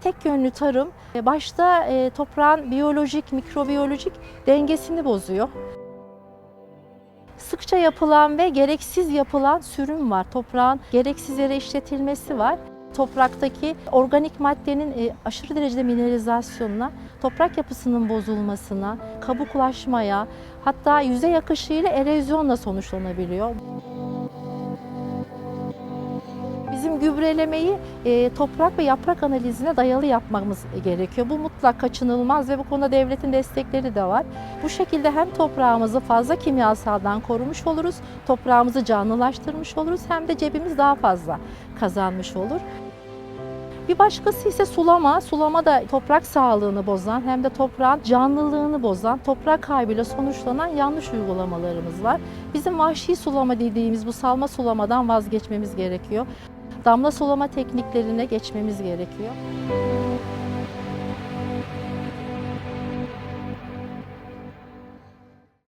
Tek yönlü tarım e, başta e, toprağın biyolojik, mikrobiyolojik dengesini bozuyor. Sıkça yapılan ve gereksiz yapılan sürüm var. Toprağın gereksiz yere işletilmesi var. Topraktaki organik maddenin e, aşırı derecede mineralizasyonuna, toprak yapısının bozulmasına, kabuklaşmaya, hatta yüzey akışıyla erozyonla sonuçlanabiliyor. Gübrelemeyi e, toprak ve yaprak analizine dayalı yapmamız gerekiyor. Bu mutlak kaçınılmaz ve bu konuda devletin destekleri de var. Bu şekilde hem toprağımızı fazla kimyasaldan korumuş oluruz, toprağımızı canlılaştırmış oluruz hem de cebimiz daha fazla kazanmış olur. Bir başkası ise sulama. Sulama da toprak sağlığını bozan hem de toprağın canlılığını bozan, toprak kaybıyla sonuçlanan yanlış uygulamalarımız var. Bizim vahşi sulama dediğimiz bu salma sulamadan vazgeçmemiz gerekiyor. Damla sulama tekniklerine geçmemiz gerekiyor.